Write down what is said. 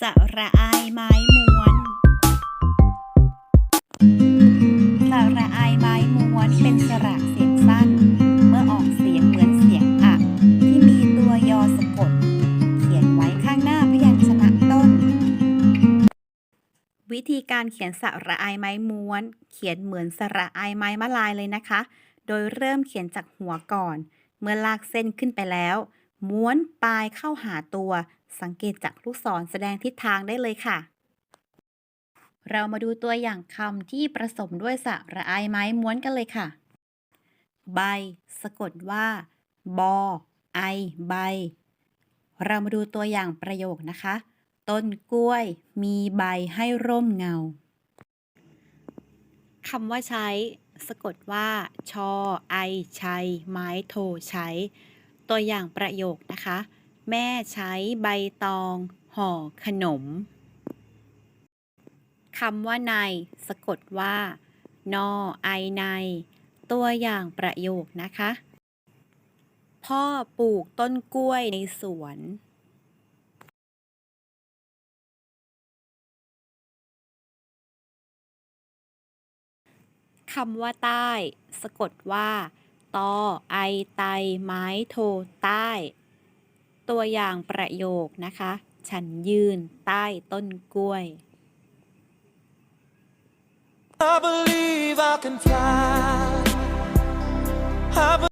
สระอายไม้มวนสระอายไม้มวนเป็นสระเสียงสั้น เมื่อออกเสียงเหมือนเสียงอะที่มีตัวยอสะกด เขียนไว้ข้างหน้าพยัญชนะต้น วิธีการเขียนสระอายไม้ม้วน เขียนเหมือนสระอายไม้มะลายเลยนะคะ โดยเริ่มเขียนจากหัวก่อน เมื่อลากเส้นขึ้นไปแล้ว ม้วนปลายเข้าหาตัว สังเกตจากลูกศรแสดงทิศทางได้เลยค่ะ เรามาดูตัวอย่างคำที่ผสมด้วยสระไอไม้ม้วนกันเลยค่ะ ใบ สะกดว่า บอ ไอ ใบ เรามาดูตัวอย่างประโยคนะคะ ต้นกล้วย มีใบให้ร่มเงาคำว่าใช้ สะกดว่า ชอ ไอ ชัย ไม้โท ใช้ ตัวอย่างประโยคนะคะ แม่ใช้ใบตองห่อขนมคำว่าในสะกดว่า นอไอใน ตัวอย่างประโยคนะคะ พ่อปลูกต้นกล้วยในสวน คำว่าใต้ สะกดว่า ตอไอ ไต ไม้โท ใต้ ตัวอย่างประโยคนะคะ ฉันยืนใต้ต้นกล้วย I believe I can fly. I